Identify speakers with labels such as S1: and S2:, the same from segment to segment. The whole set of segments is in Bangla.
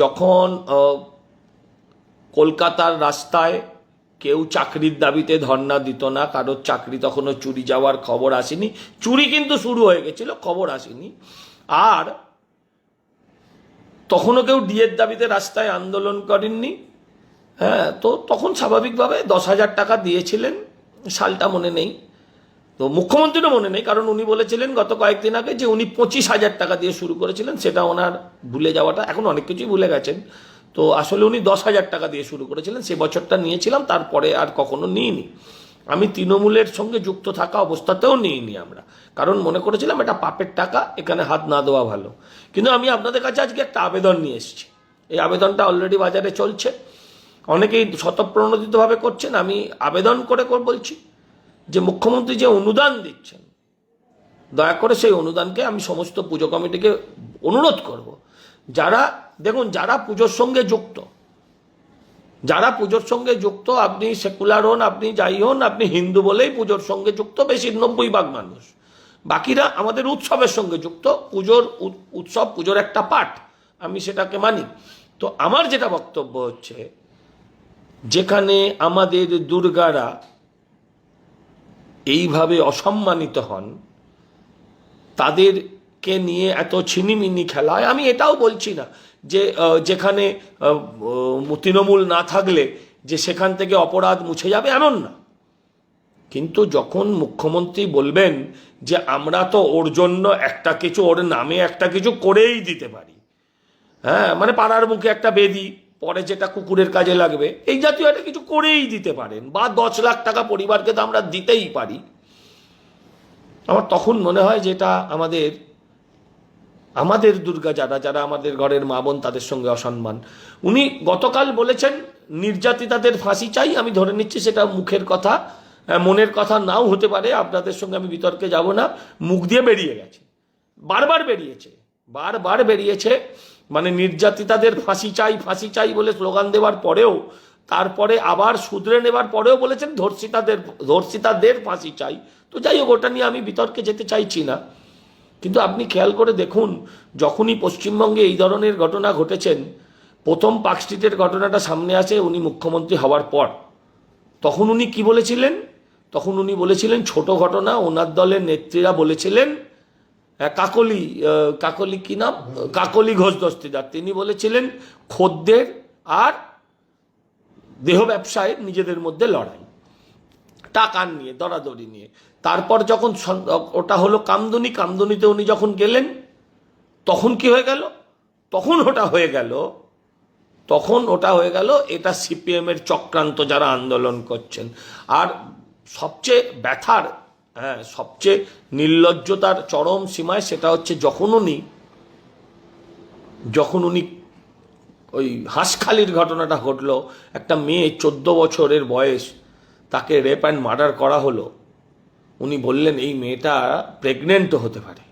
S1: যখন কলকাতার রাস্তায় কেউ চাকরির দাবিতে ধর্ণা দিত না, কারোর চাকরি তখনও চুরি যাওয়ার খবর আসেনি, চুরি কিন্তু শুরু হয়ে গেছিল, খবর আসেনি। আর তখনও কেউ ডিএর দাবিতে রাস্তায় আন্দোলন করেননি হ্যাঁ তো তখন স্বাভাবিকভাবে দশ হাজার টাকা দিয়েছিলেন, সালটা মনে নেই। তো মুখ্যমন্ত্রীরও মনে নেই, কারণ উনি বলেছিলেন গত কয়েকদিন আগে যে উনি পঁচিশ হাজার টাকা দিয়ে শুরু করেছিলেন, সেটা ওনার ভুলে যাওয়াটা, এখন অনেক কিছুই ভুলে গেছেন। তো আসলে উনি দশ হাজার টাকা দিয়ে শুরু করেছিলেন, সে বছরটা নিয়েছিলাম, তারপরে আর কখনো নিইনি। আমি তৃণমূলের সঙ্গে যুক্ত থাকা অবস্থাতেও নিইনি আমরা, কারণ মনে করেছিলাম এটা পাপের টাকা, এখানে হাত না দেওয়া ভালো। কিন্তু আমি আপনাদের কাছে আজকে একটা আবেদন নিয়ে এসেছি। এই আবেদনটা অলরেডি বাজারে চলছে। অনেকেই স্বতঃপ্রণোদিতভাবে করছেন, আমি আবেদন করে, বলছি। যে মুখ্যমন্ত্রী যে অনুদান দিচ্ছেন, দয়া করে সেই অনুদানকে আমি সমস্ত পুজো কমিটিকে অনুরোধ করব। যারা, দেখুন, যারা পুজোর সঙ্গে যুক্ত, যারা পুজোর সঙ্গে যুক্ত, আপনি সেকুলার হন, আপনি যাই হন, আপনি হিন্দু বলেই পুজোর সঙ্গে যুক্ত, বেশি নব্বই ভাগ মানুষ। বাকিরা আমাদের উৎসবের সঙ্গে যুক্ত, পুজোর উৎসব, পুজোর একটা পাঠ, আমি সেটাকে মানি। তো আমার যেটা বক্তব্য হচ্ছে, যেখানে আমাদের দুর্গারা এইভাবে অসম্মানিত হন, তাদেরকে নিয়ে এত ছিনিমিনি খেলা হয় আমি এটাও বলছি না যে যেখানে তৃণমূল না থাকলে যে সেখান থেকে অপরাধ মুছে যাবে এমন না। কিন্তু যখন মুখ্যমন্ত্রী বলবেন যে, আমরা তো ওর জন্য একটা কিছু, ওর নামে একটা কিছু করেই দিতে পারি। হ্যাঁ মানে পাড়ার মুখে একটা বেদি। পরে যেটা কুকুরের কাজে লাগবে, এই জাতীয় একটা কিছু করেই দিতে পারেন, বা দশ লাখ টাকা পরিবারকে তো আমরা দিতেই পারি। আমার তখন মনে হয় যেটা আমাদের আমাদের দুর্গা যারা যারা আমাদের ঘরের মা বোন তাদের সঙ্গে অসম্মান। উনি গতকাল বলেছেন, নির্যাতিতাদের ফাঁসি চাই, আমি ধরে নিচ্ছি সেটা মুখের কথা মনের কথা নাও হতে পারে, আপনাদের সঙ্গে আমি বিতর্কে যাব না, মুখ দিয়ে বেরিয়ে গেছে। বারবার বেরিয়েছে বারবার বেরিয়েছে। মানে নির্যাতিতাদের ফাঁসি চাই ফাঁসি চাই বলে স্লোগান দেওয়ার পরেও, তারপরে আবার শুধরে নেবার পরেও বলেছেন ধর্ষিতাদের ধর্ষিতাদের ফাঁসি চাই। তো যাই হোক, ওটা নিয়ে আমি বিতর্কে যেতে চাইছি না। কিন্তু আপনি খেয়াল করে দেখুন, যখনই পশ্চিমবঙ্গে এই ধরনের ঘটনা ঘটেছেন, প্রথম পার্ক স্ট্রিটের ঘটনাটা সামনে আসে উনি মুখ্যমন্ত্রী হওয়ার পর। তখন উনি কি বলেছিলেন? তখন উনি বলেছিলেন, ছোট ঘটনা, ওনার দলের নেত্রীরা বলেছিলেন কাকলি কাকলি কি নাম? কাকলি ঘোষ দস্তিদার। তিনি বলেছিলেন, খদ্দের আর দেহ ব্যবসায় নিজেদের মধ্যে লড়াই। টাকা নিয়ে, দরাদরি নিয়ে। তারপর যখন ওটা হলো কামদুনি, কামদুনিতে উনি যখন গেলেন, তখন কি হয়ে গেল? তখন ওটা হয়ে গেল, তখন ওটা হয়ে গেল, এটা সিপিএম এর চক্রান্ত যারা আন্দোলন করছেন। আর সবচেয়ে ব্যথার হ্যাঁ সবচেয়ে নির্লজ্জতার চরম সীমায় সেটা হচ্ছে যখন উনি যখন উনি ওই হাঁসখালির ঘটনাটা ঘটলো একটা মেয়ে চোদ্দ বছরের বয়স তাকে রেপ অ্যান্ড মার্ডার করা হলো উনি বললেন এই মেয়েটা প্রেগনেন্টও হতে পারে।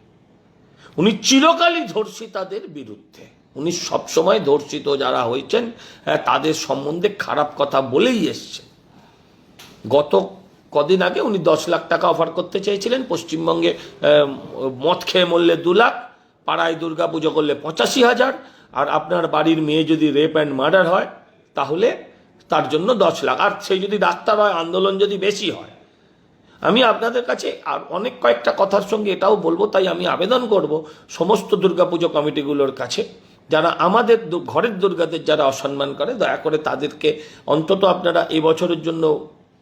S1: উনি চিরকালই ধর্ষিতাদের বিরুদ্ধে উনি সবসময় ধর্ষিত যারা হয়েছেন হ্যাঁ, তাদের সম্বন্ধে খারাপ কথা বলেই এসছেন। গত কদিন আগে উনি দশ লাখ টাকা অফার করতে চেয়েছিলেন। পশ্চিমবঙ্গে মদ খেয়ে মরলে দু লাখ, পাড়ায় দুর্গা পুজো করলে পঁচাশি হাজার, আর আপনার বাড়ির মেয়ে যদি রেপ অ্যান্ড মার্ডার হয়, তাহলে তার জন্য দশ লাখ। আর সেই যদি ডাক্তার হয়, আন্দোলন যদি বেশি হয়। আমি আপনাদের কাছে আর অনেক কয়েকটা কথার সঙ্গে এটাও বলব, তাই আমি আবেদন করব সমস্ত দুর্গাপুজো কমিটিগুলোর কাছে। যারা আমাদের ঘরের দুর্গাদের যারা অসম্মান করে, দয়া করে তাদেরকে অন্তত আপনারা এবছরের জন্য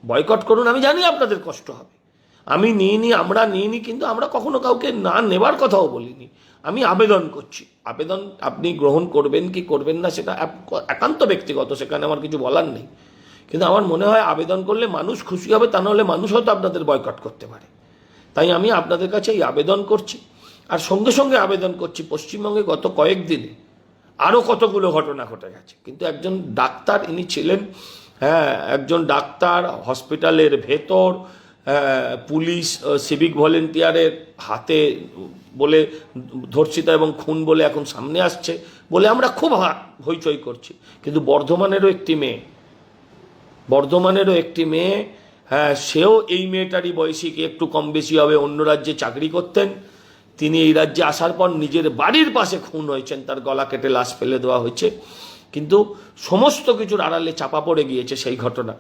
S1: বয়কট করুন, আমি জানি আপনাদের কষ্ট হবে। আমি নিইনি, আমরা নিইনি, কিন্তু আমরা কখনো কাউকে না নেবার কথাও বলিনি। আমি আবেদন করছি। আবেদন আপনি গ্রহণ করবেন কি করবেন না, সেটা একান্ত ব্যক্তিগত, সেখানে আমার কিছু বলার নেই। কিন্তু আমার মনে হয় আবেদন করলে মানুষ খুশি হবে, তা নাহলে মানুষ হয়তো আপনাদের বয়কট করতে পারে। তাই আমি আপনাদের কাছে এই আবেদন করছি। আর সঙ্গে সঙ্গে আবেদন করছি, পশ্চিমবঙ্গে গত কয়েকদিনে আরও কতগুলো ঘটনা ঘটে গেছে। কিন্তু একজন ডাক্তার, ইনি ছিলেন হ্যাঁ একজন ডাক্তার, হসপিটালের ভেতর পুলিশ সিভিক ভলেন্টিয়ারের হাতে বলে ধর্ষিতা এবং খুন বলে এখন সামনে আসছে বলে আমরা খুব হইচই করছি। কিন্তু বর্ধমানেরও একটি মেয়ে, বর্ধমানেরও একটি মেয়ে হ্যাঁ সেও এই মেয়েটারই বয়সী একটু কম বেশি হবে, অন্য রাজ্যে চাকরি করতেন। তিনি এই রাজ্যে আসার পর নিজের বাড়ির পাশে খুন হয়েছেন, তার গলা কেটে লাশ ফেলে দেওয়া হয়েছে। কিন্তু সমস্ত কিছুর আড়ালে চাপা পড়ে গিয়েছে সেই ঘটনা।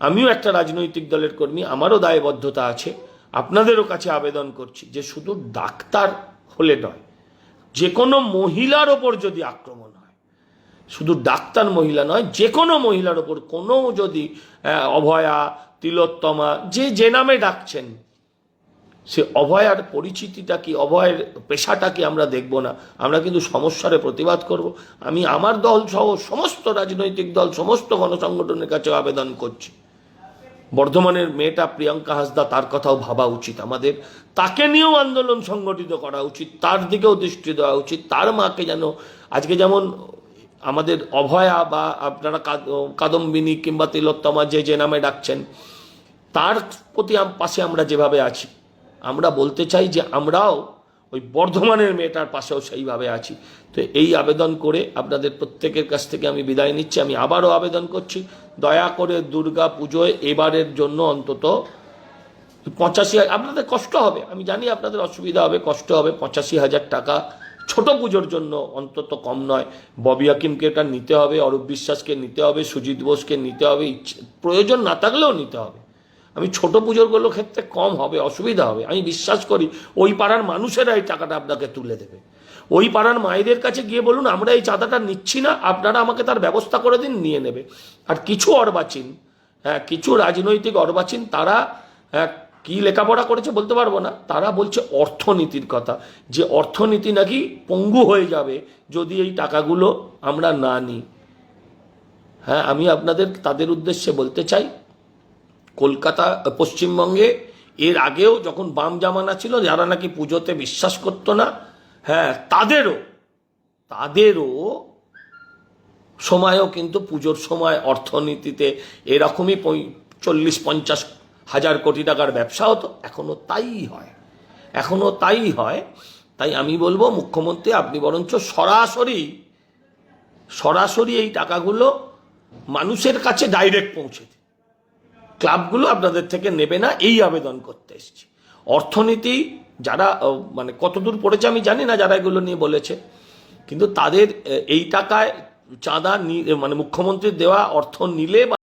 S1: আমিও একটা রাজনৈতিক দলের কর্মী, আমারও দায়বদ্ধতা আছে, আপনাদেরও কাছে আবেদন করছি যে শুধু ডাক্তার হলে নয় যে কোনো মহিলার ওপর যদি আক্রমণ হয়, শুধু ডাক্তার মহিলা নয় যে কোনো মহিলার ওপর কোনো যদি অভয়া, তিলোত্তমা, যে যে নামে ডাকছেন সে অভয়ার পরিচিতিটা কি অভয়ের পেশাটা কি আমরা দেখব না। আমরা কিন্তু সমস্যার প্রতিবাদ করব। আমি আমার দল সহ সমস্ত রাজনৈতিক দল, সমস্ত গণসংগঠনের কাছে আবেদন করছি। বর্ধমানের মেয়েটা প্রিয়াঙ্কা হাসদা, তার কথাও ভাবা উচিত। আমাদের তাকে নিয়েও আন্দোলন সংগঠিত করা উচিত, তার দিকেও দৃষ্টি দেওয়া উচিত, তার মাকে যেন, আজকে যেমন আমাদের অভয়া বা আপনারা কাদম্বিনী কিংবা তিলোত্তমা যে যে নামে ডাকছেন, তার প্রতি পাশে আমরা যেভাবে আছি আমরা বলতে চাই যে আমরাও ওই বর্ধমানের মেয়েটার পাশেও সেইভাবে আছি। তো এই আবেদন করে আপনাদের প্রত্যেকের কাছ থেকে আমি বিদায় নিচ্ছি। আমি আবারও আবেদন করছি, দয়া করে দুর্গা পুজোয় এবারের জন্য অন্তত পঁচাশি হাজার, আপনাদের কষ্ট হবে, আমি জানি আপনাদের অসুবিধা হবে, কষ্ট হবে, পঁচাশি হাজার টাকা ছোট পুজোর জন্য অন্তত কম নয়। ববি হাকিমকে এটা নিতে হবে, অরূপ বিশ্বাসকে নিতে হবে, সুজিত বোসকে নিতে হবে প্রয়োজন না থাকলেও নিতে হবে। আমি ছোট পুজোরগুলোর ক্ষেত্রে কম হবে অসুবিধা হবে। আমি বিশ্বাস করি ওই পাড়ার মানুষেরা এই টাকাটা আপনাকে তুলে দেবে। ওই পাড়ার মায়েদের কাছে গিয়ে বলুন আমরা এই চাঁদাটা নিচ্ছি না আপনারা আমাকে তার ব্যবস্থা করে দিন নিয়ে নেবে। আর কিছু অর্বাচীন হ্যাঁ কিছু রাজনৈতিক অর্বাচীন তারা হ্যাঁ, কি লেখাপড়া করেছে বলতে পারব না। তারা বলছে অর্থনীতির কথা। যে অর্থনীতি নাকি পঙ্গু হয়ে যাবে যদি এই টাকাগুলো আমরা না নিই। হ্যাঁ আমি আপনাদের তাদের উদ্দেশ্যে বলতে চাই কলকাতা পশ্চিমবঙ্গে। এর আগেও যখন বাম জামানা ছিল, যারা নাকি পুজোতে বিশ্বাস করতো না হ্যাঁ তাদেরও তাদেরও সময়ও কিন্তু পুজোর সময় অর্থনীতিতে এরকমই চল্লিশ, পঞ্চাশ হাজার কোটি টাকার ব্যবসা হতো। এখনও তাই হয়। এখনও তাই হয়। তাই আমি বলব, মুখ্যমন্ত্রী, আপনি বরঞ্চ সরাসরি সরাসরি এই টাকাগুলো মানুষের কাছে ডাইরেক্ট পৌঁছে ক্লাবগুলো আপনাদের থেকে নেবে না, এই আবেদন করতে এসছি। অর্থনীতি যারা মানে কতদূর পড়েছে আমি জানি না, যারা এগুলো নিয়ে বলেছে। কিন্তু তাদের এই টাকায় চাঁদা মানে মুখ্যমন্ত্রীর দেওয়া অর্থ নিলে